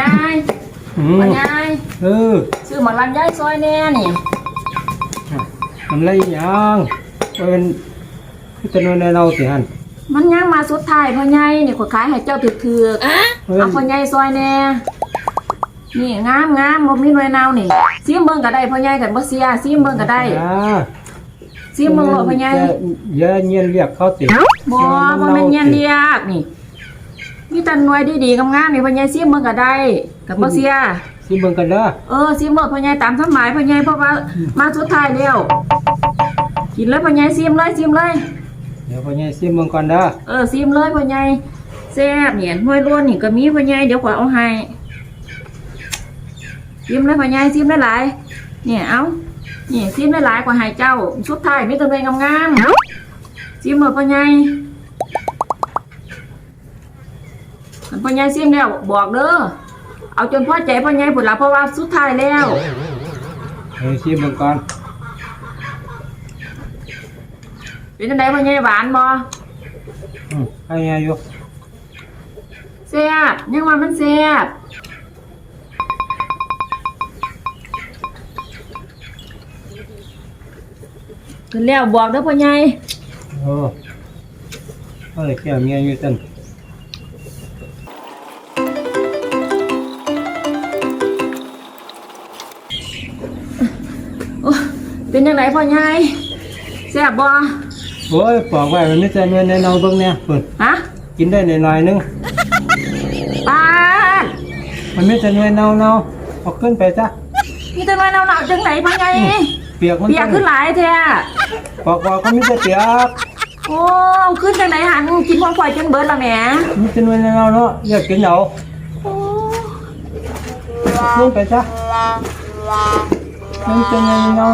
ยายอืพ่อมยายเออซื้อหมาลันยายซอยแน่นี่มันไรยังเป็นคือแตะนวนในเราสิฮันมันยังมาสุดท้ายพ่อใหญ่นี่ขอยขายให้เจ้าถึกๆเอเอาพ่อใหญ่ซอยแน่นี่งามงามบ่มีหน่วยนาวนี่ซิมเบิ่งก็ได้พ่อใหญ่กันบ่เสียซิมเบิ่งก็ได้อ่าซิมเบิ่งโลดพ่อใหญ่อย่าเงียนเรียกเขาติบ่บ่แม่นเงียนเรียกนี่ มีแต่หน่วยดีๆงามๆนี่พ่อใหญ่ซิมเบิ่งก็ได้ก็บ่เสียสิเบิ่งกันเด้อเออซิมเบิ่งพ่อใหญ่ตามสมัยพ่อใหญ่เพราะว่ามาสุดท้ายแล้วกินเลยพ่อใหญ่ซิมเลยซิมเลย เดี๋ยวพ่อใหญ่สิเบิ่งก่อนเด้อเออซิมเลยพ่อใหญ่แซ่บเนี่ยหน่วยล้วนนี่ก็มีพ่อใหญ่เดี๋ยวขอยเอาให้ซิมเลยพ่อใหญ่ซิมหลายๆเนี่ยเอานี่ซิมหลายๆกว่าให้เจ้าสุดท้ายมีแตัวเองงามๆซิมเลยพ่อใหญ่ คันพ่อใหญ่ซิมแล้วบอกเด้อเอาจนพอใจพ่อใหญ่ผุดละเพราะว่าสุดท้ายแล้วเออสิเบิ่งก่อนเป็นจังไดพ่อใหญ่หวานบ่อืมให้ไงอยู่แซ่บยังว่ามันแซ่บขึ้นแล้วบอกเด้อพ่อใหญ่โอ้เอ้ยแก้วเมียอยู่ซั่น เป็นจังไดพ่อใหญ่แซ่บบ่โอ้ยปอกไว้มันมีแต่เนื้อในเนาเบิ่งเนี่ยเพิ่นฮะกินได้หน่อยๆนึง ปาดมันมีแต่เนื้อเนาๆเอาขึ้นไปซะมีแต่น้อยเนาๆจังไดพ่อใหญ่เปียกมันเปียกขึ้นหลายแท้ปอกๆก็มีแต่เปียกโอ้เอาขึ้นจังไดหันกินของข่อยจนเบิดละแหมมีแต่เนื้อในเนาเนาะอยากกินเอาโอ้ขึ้นไปซะมันเป็นเนื้อในเนา